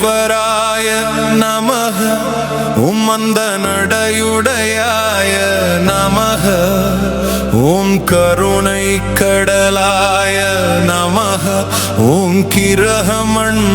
ஈஸ்வராய நமக உம்மந்த நடையுடையாய நமக ஓம் கருணை கடலாய நமக ஓம் கிரக மண்டலாதிபதயே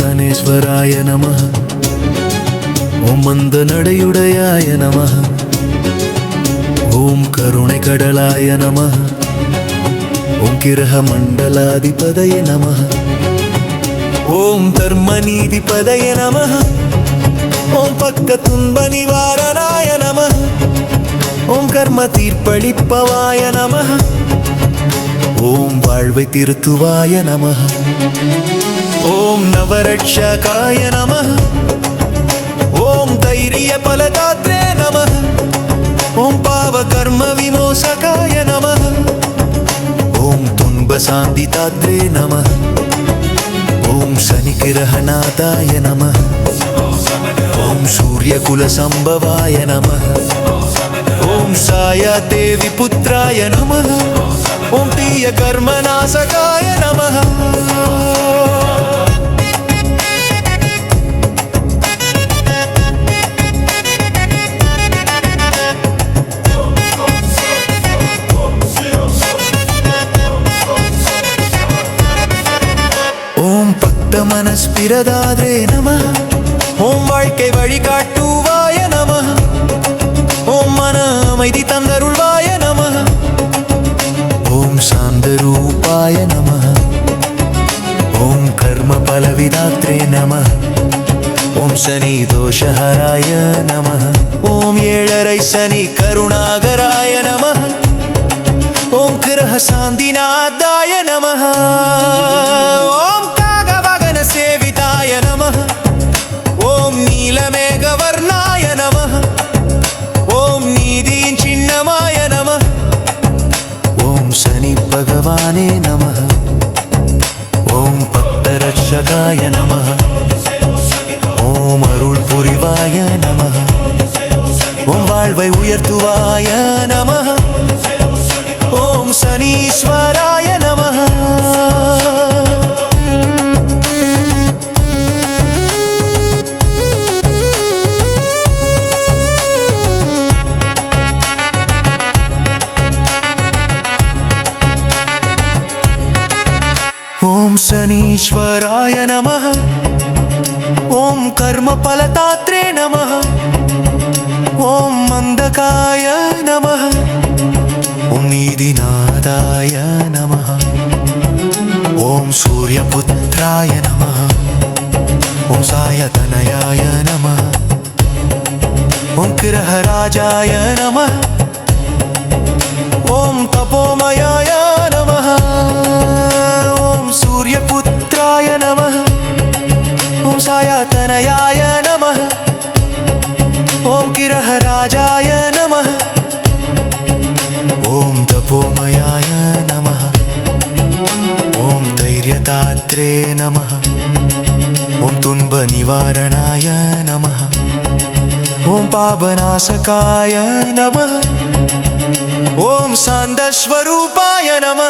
சனேஸ்வராய நம. ஓம் மந்த நடையுடையாய நம. ஓம் கருணை கடலாய நம. ஓம் கிரக மண்டலாதிபதய நம. ஓம் தர்ம நீதிபதய நம. ஓம் பக்க துன்ப நிவாரணாய நம. ஓம் கர்ம தீர்ப்பளிப்பவாய நம. ஓம் வாழ்வை திருத்துவாய நம ஓம் நவரட்சகாய நம ஓம் தைரிய பலதாத்ரே நம ஓம் பாவ கர்ம விமோசகாய நம ஓம் துன்ப சாந்தி தாத்ரே நம ஓம் சனி கிரகநாதாய நம ஓம் சூரிய குல சம்பவாய நம ஓம் சாயா தேவி புத்திராய நம ஓம் தீய கர்மநாசகாய நம ஓம் பக்த மனஸ்பிரதா சனி தோஷஹராய நம ஓம் ஏழரை சனி கருணாகராய நம ஓம் கிரக சாந்திநாதாய நம ஓம் காகவகன சேவிதாய நம ஓம் நீலமேகவர்ணாய நம ஓம் நீதியின் சின்னமாய நம ஓம் சனி பகவானே நம ஓம் பக்தரட்சகாய நம ஓம் அருள் புரிவாய நம. ஓம் வாழ்வை உயர்த்துவாய நம. ஓம் சனீஸ்வராய நம. ஓம் சனீஸ்வராய நம. ஓம் கர்ம பலதாத்ரே நம ஓம் மந்தகாய நம ஓம் நீதிநாதாய நம ஓம் சூரியபுத்திராய நம ஓம் சாயதனயாய நம ஓம் கிரகராஜாய நம ஓம் தபோமயாய நம ஓம் ॐ सायातनयाय नमः। ॐ किरहराजाय नमः। ॐ तपोमयाय नमः। ॐ धैर्यदात्रे नमः। ॐ तुन्बनिवारणाय नमः। ॐ पापनाशकाय नम। ओं सान्दस्वरूपाय नम।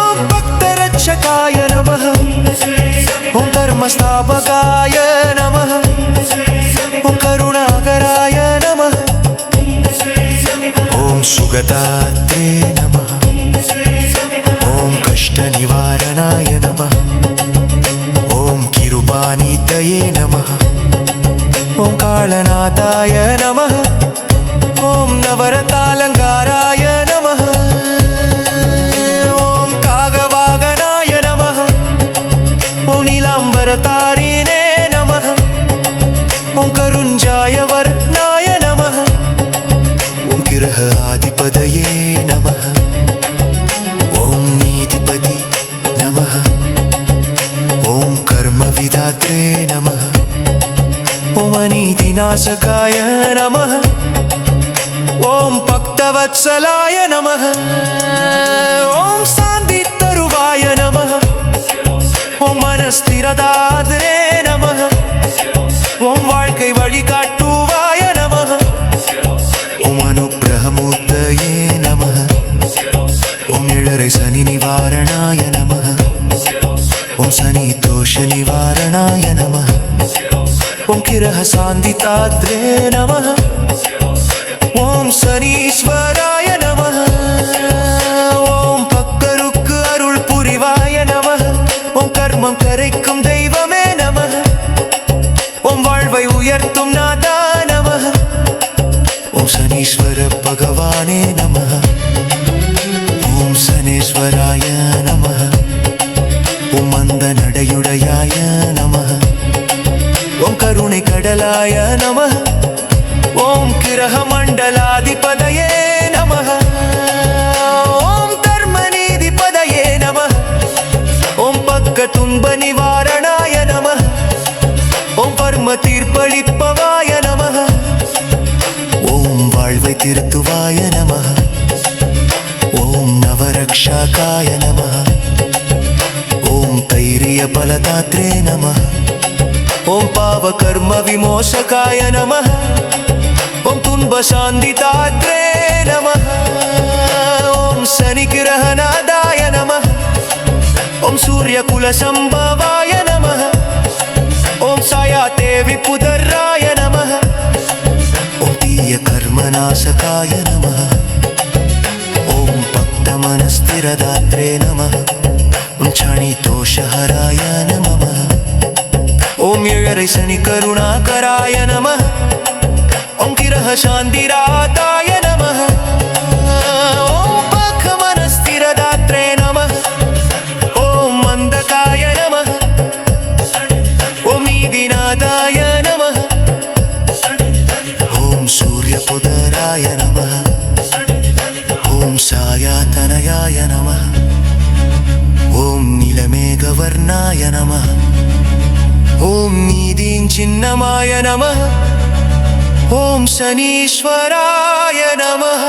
ॐ भक्तरक्षकाय नमः। ॐ धर्मस्थापकाय नमः ॐ करुणाकराय नमः ॐ सुगतात्रे नमः ॐ कष्टनिवारणाय नमः ॐ किरुपानीतये नमः ॐ कालनाथाय नमः ॐ नवरतालङ्काराय விக்கிரக ஆதிபதையே நம ஓம் நீதிபதி நம ஓம் கர்ம விதாத்ரே நம உமநீதி நாசகாய நம ஓம் பக்தவத்சலாய நம ஓம் சாந்தி தருவாய நம ஓம் மனஸ்திரதாய சாந்தி தாத்ரே நம ஓம் சனீஸ்வராய நம ஓம் பக்கருக்கு அருள் புரிவாய நம ஓம் கர்மம் கரைக்கும் தெய்வமே நம ஓம் வாழ்வை உயர்த்தும் நாதா நம ஓம் சனீஸ்வர பகவானே நம ஓம் சனீஸ்வராய நம உம் அந்த நடையுடையாய நம கருணை கடலாய நம ஓம் கிரக மண்டலாதிபதையே நம ஓம் தர்ம நீதிபதையே நம ஓம் பக்க துன்ப நிவாரணாய நம ஓம் பர்ம தீர்ப்பளிப்பவாய நம ஓம் வாழ்வை திருத்துவாய நம ஓம் நவரக்ஷாக்காய நம ஓம் தைரிய பலதாத்ரே நம ॐ पावकर्मविमोचकाय नमःदाद्रे नमः। ॐ शनिकिरहनादाय नमः। ॐ सूर्यकुलसंभावाय नमः। सायादे पुदराय नमः। ॐ नाशकाय नमः। ॐ भक्तमनस्थिरदात्रे नमः। ॐ क्षणितोषहराय नमः। ஓம் பக்த சனி தோஷஹராய ஏழரை சனி கருணாகராய நம. ஓம் கிரக சாந்திராதாய नमाय नमः। ॐ शनीश्वराय नमः।